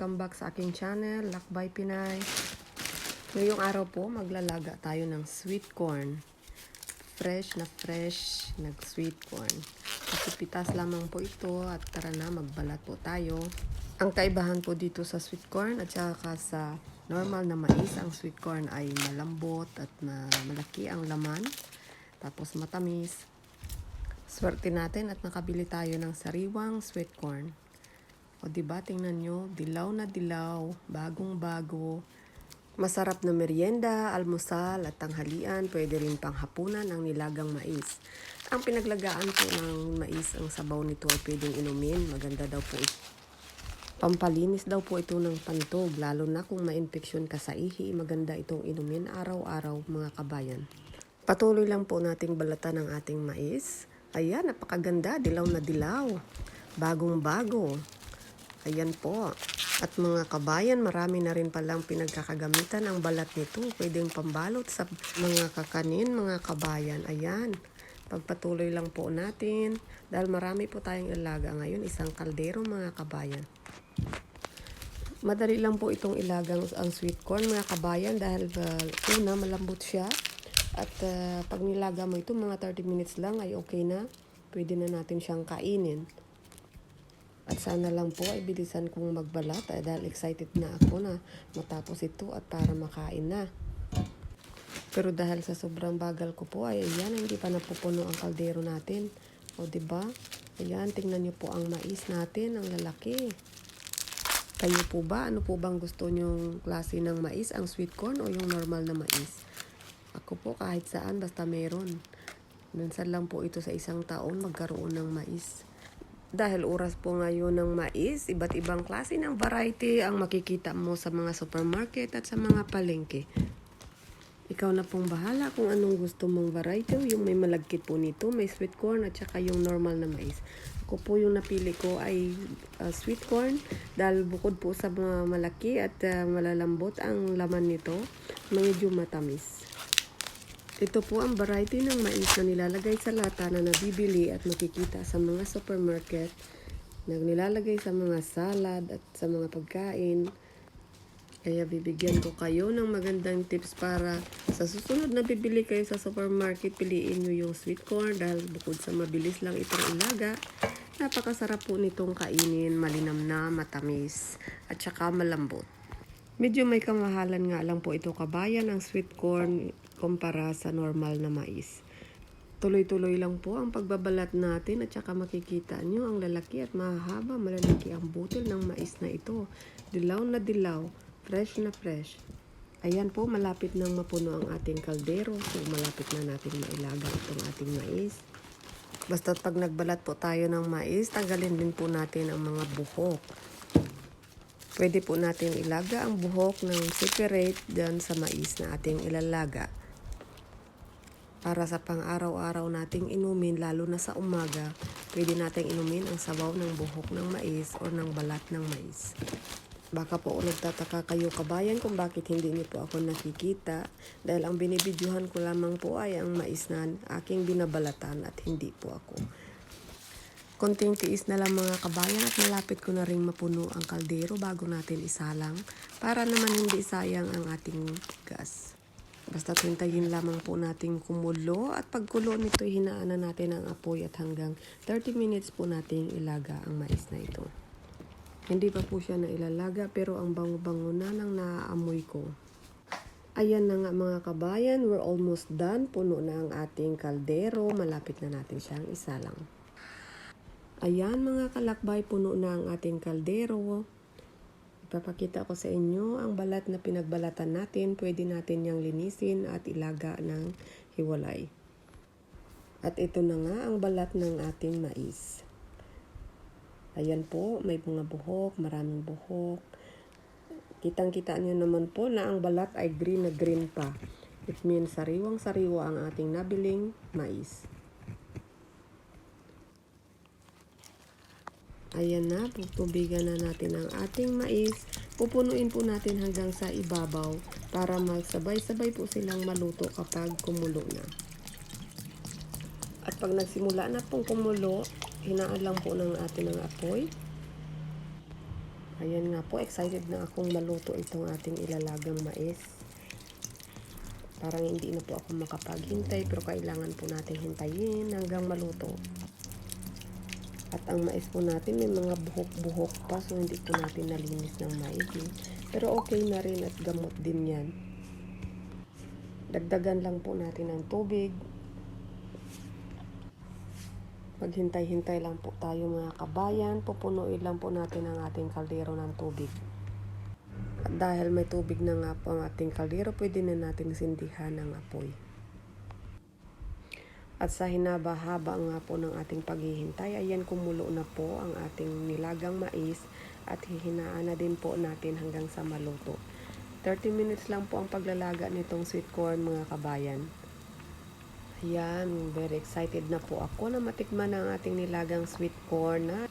welcome back sa aking channel, Lakbay Pinay. Ngayong araw po, maglalaga tayo ng sweet corn. Fresh na fresh nag sweet corn. Pitas lamang po ito at tara na magbalat po tayo. Ang kaibahan po dito sa sweet corn at saka sa normal na mais, ang sweet corn ay malambot at ma malaki ang laman. Tapos matamis. Swerte natin at nakabili tayo ng sariwang sweet corn. O ba tingnan nyo, dilaw na dilaw, bagong bago. Masarap na merienda, almusal at tanghalian, pwede rin pang hapunan ang nilagang mais. Ang pinaglagaan po ng mais, ang sabaw nito ay pwedeng inumin, maganda daw po ito. Pampalinis daw po ito ng pantog, lalo na kung ma-infeksyon ka sa ihi, maganda itong inumin araw-araw mga kabayan. Patuloy lang po nating balatan ang ating mais. Ayan, napakaganda, dilaw na dilaw. Bagong bago. Ayan po. At mga kabayan, marami na rin palang pinagkakagamitan ang balat nito. Pwedeng pambalot sa mga kakanin, mga kabayan. Ayan. Pagpatuloy lang po natin. Dahil marami po tayong ilaga ngayon. Isang kaldero, mga kabayan. Madali lang po itong ilagang ang sweet corn, mga kabayan. Dahil uh, una, malambot siya. At uh, pag nilaga mo ito, mga 30 minutes lang ay okay na. Pwede na natin siyang kainin. At sana lang po ay bilisan kong magbalat eh, dahil excited na ako na matapos ito at para makain na. Pero dahil sa sobrang bagal ko po ay ayan, hindi pa napupuno ang kaldero natin. O ba diba? Ayan, tingnan niyo po ang mais natin, ang lalaki. Kayo po ba? Ano po bang gusto nyong klase ng mais? Ang sweet corn o yung normal na mais? Ako po kahit saan basta meron. Minsan lang po ito sa isang taon magkaroon ng mais. Dahil oras po ngayon ng mais, iba't ibang klase ng variety ang makikita mo sa mga supermarket at sa mga palengke. Ikaw na pong bahala kung anong gusto mong variety. Yung may malagkit po nito, may sweet corn at saka yung normal na mais. Ako po yung napili ko ay uh, sweet corn dahil bukod po sa mga malaki at uh, malalambot ang laman nito, medyo matamis. Ito po ang variety ng mais na nilalagay sa lata na nabibili at makikita sa mga supermarket na nilalagay sa mga salad at sa mga pagkain. Kaya bibigyan ko kayo ng magandang tips para sa susunod na bibili kayo sa supermarket, piliin nyo yung sweet corn dahil bukod sa mabilis lang itong ilaga, napakasarap po nitong kainin, malinam na, matamis, at saka malambot. Medyo may kamahalan nga lang po ito kabayan ang sweet corn kumpara sa normal na mais. Tuloy-tuloy lang po ang pagbabalat natin at saka makikita nyo ang lalaki at mahaba malalaki ang butil ng mais na ito. Dilaw na dilaw, fresh na fresh. Ayan po, malapit nang mapuno ang ating kaldero. So, malapit na natin mailaga itong ating mais. Basta pag nagbalat po tayo ng mais, tanggalin din po natin ang mga buhok. Pwede po natin ilaga ang buhok ng separate dyan sa mais na ating ilalaga. Para sa pang-araw-araw nating inumin, lalo na sa umaga, pwede nating inumin ang sabaw ng buhok ng mais o ng balat ng mais. Baka po nagtataka kayo kabayan kung bakit hindi niyo po ako nakikita dahil ang binibidyohan ko lamang po ay ang mais na aking binabalatan at hindi po ako. Konting tiis na lang mga kabayan at malapit ko na rin mapuno ang kaldero bago natin isalang para naman hindi sayang ang ating gas. Basta hintayin lamang po nating kumulo at pagkulo nito hinaan na natin ang apoy at hanggang 30 minutes po nating ilaga ang mais na ito. Hindi pa po siya na ilalaga pero ang bango-bango na nang naaamoy ko. Ayan na nga mga kabayan, we're almost done. Puno na ang ating kaldero. Malapit na natin siyang isalang. Ayan mga kalakbay, puno na ang ating kaldero. Ipapakita ko sa inyo ang balat na pinagbalatan natin. Pwede natin niyang linisin at ilaga ng hiwalay. At ito na nga ang balat ng ating mais. Ayan po, may mga buhok, maraming buhok. Kitang-kita niyo naman po na ang balat ay green na green pa. It means sariwang-sariwa ang ating nabiling mais. Ayan na, tutubigan na natin ang ating mais. Pupunuin po natin hanggang sa ibabaw para magsabay-sabay po silang maluto kapag kumulo na. At pag nagsimula na pong kumulo, hinaan po ng atin ng apoy. Ayan nga po, excited na akong maluto itong ating ilalagang mais. Parang hindi na po ako makapaghintay pero kailangan po natin hintayin hanggang maluto. At ang mais po natin may mga buhok-buhok pa so hindi po natin nalinis ng maigi. Pero okay na rin at gamot din yan. Dagdagan lang po natin ng tubig. Maghintay-hintay lang po tayo mga kabayan. Pupunuin lang po natin ang ating kaldero ng tubig. At dahil may tubig na nga po ang ating kaldero, pwede na natin sindihan ang apoy. At sa hinaba-haba nga po ng ating paghihintay, ayan kumulo na po ang ating nilagang mais at hihinaan na din po natin hanggang sa maluto. 30 minutes lang po ang paglalaga nitong sweet corn mga kabayan. Ayan, very excited na po ako na matikman ang ating nilagang sweet corn. Na.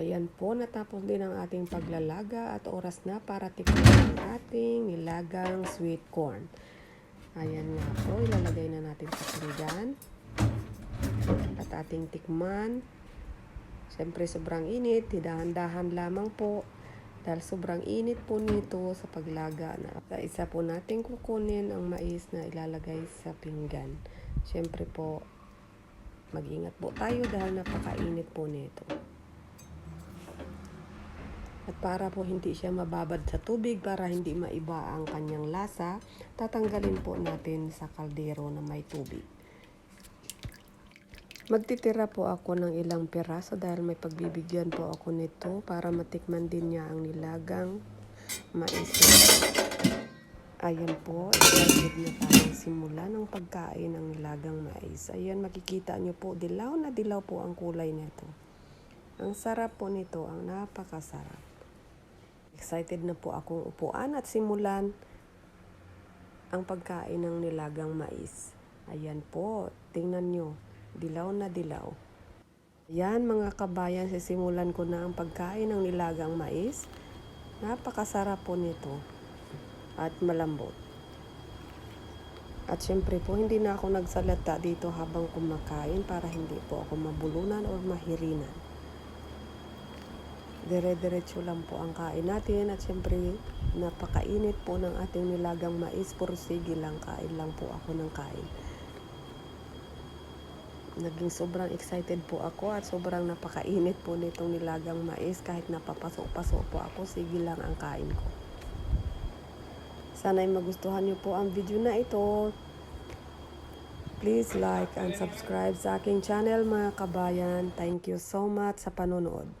Ayan po, natapos din ang ating paglalaga at oras na para tikman ang ating nilagang sweet corn. Ayan nga po, ilalagay na natin sa pinggan. At ating tikman. Siyempre sobrang init, dahan-dahan lamang po. Dahil sobrang init po nito sa paglaga. Na, sa isa po natin kukunin ang mais na ilalagay sa pinggan. Siyempre po, mag-ingat po tayo dahil napakainit po nito. At para po hindi siya mababad sa tubig, para hindi maiba ang kanyang lasa, tatanggalin po natin sa kaldero na may tubig. Magtitira po ako ng ilang piraso dahil may pagbibigyan po ako nito para matikman din niya ang nilagang mais. Ayan po, excited na tayong simula ng pagkain ng nilagang mais. Ayan, makikita nyo po, dilaw na dilaw po ang kulay nito. Ang sarap po nito, ang napakasarap. Excited na po akong upuan at simulan ang pagkain ng nilagang mais. Ayan po, tingnan nyo, dilaw na dilaw. Ayan mga kabayan, sisimulan ko na ang pagkain ng nilagang mais. Napakasarap po nito at malambot. At syempre po, hindi na ako nagsalata dito habang kumakain para hindi po ako mabulunan o mahirinan. Dire-diretso lang po ang kain natin at syempre napakainit po ng ating nilagang mais. Puro sige lang, kain lang po ako ng kain. Naging sobrang excited po ako at sobrang napakainit po nitong nilagang mais. Kahit napapasok-pasok po ako, sige lang ang kain ko. Sana'y magustuhan niyo po ang video na ito. Please like and subscribe sa aking channel mga kabayan. Thank you so much sa panonood.